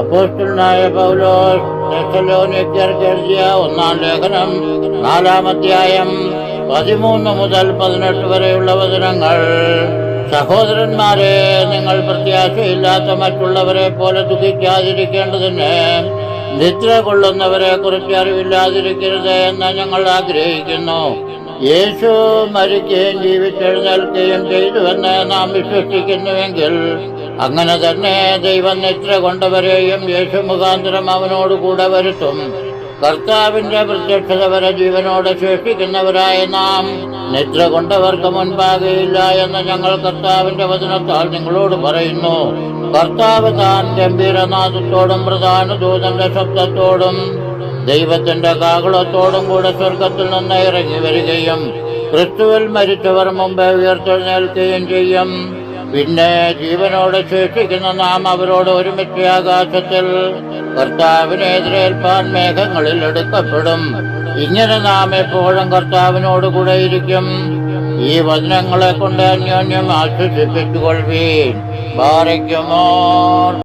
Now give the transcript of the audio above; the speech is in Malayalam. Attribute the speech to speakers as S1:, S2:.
S1: അപ്പോസ്റ്റലായ പൗലോസ് തെസലോനിക്കർക്ക് എഴുതിയ ഒന്നാം ലേഖനം. നാലാമധ്യായം പതിമൂന്ന് മുതൽ പതിനെട്ട് വരെയുള്ള വചനങ്ങൾ. സഹോദരന്മാരെ നിങ്ങൾ പ്രത്യാശയില്ലാത്ത മറ്റുള്ളവരെ പോലെ ദുഃഖിക്കാതിരിക്കേണ്ടതിന് നിദ്ര കൊള്ളുന്നവരെ കുറിച്ച് അറിവില്ലാതിരിക്കരുത് എന്ന് ഞങ്ങൾ ആഗ്രഹിക്കുന്നു. യേശു മരിക്കുകയും ജീവിച്ചെഴുന്നേൽക്കുകയും ചെയ്തുവെന്ന് നാം വിശ്വസിക്കുന്നുവെങ്കിൽ അങ്ങനെ തന്നെ ദൈവം നിദ്ര കൊണ്ടവരെയും യേശു മുഖാന്തരം അവനോട് കൂടെ വരുത്തും. കർത്താവിന്റെ പ്രത്യക്ഷത വരെ ജീവനോടെ ശേഷിക്കുന്നവരായ നാം നിദ്ര കൊണ്ടവർക്ക് മുൻപാകെയില്ല എന്ന് ഞങ്ങൾ കർത്താവിന്റെ വചനത്താൽ നിങ്ങളോട് പറയുന്നു. കർത്താവ് താൻ ഗംഭീരനാഥത്തോടും പ്രധാന ദൂതന്റെ ശബ്ദത്തോടും ദൈവത്തിന്റെ കാകുളത്തോടും കൂടെ സ്വർഗത്തിൽ നിന്ന് ഇറങ്ങി വരികയും ക്രിസ്തുവിൽ മരിച്ചവർ മുമ്പേ ഉയർത്തെഴുന്നേൽക്കുകയും ചെയ്യും. പിന്നെ ജീവനോടെ ശേഷിക്കുന്ന നാം അവരോട് ഒരുമിച്ച് ആകാശത്തിൽ കർത്താവിനെ എതിരേൽപ്പാൻ മേഘങ്ങളിൽ എടുക്കപ്പെടും. ഇങ്ങനെ നാം എപ്പോഴും കർത്താവിനോട് കൂടെ ഇരിക്കും. ഈ വചനങ്ങളെ കൊണ്ട് അന്യോന്യം ആശ്വസിപ്പിച്ചുകൊള്ളുവീൻ ബാറയ്ക്കുമോ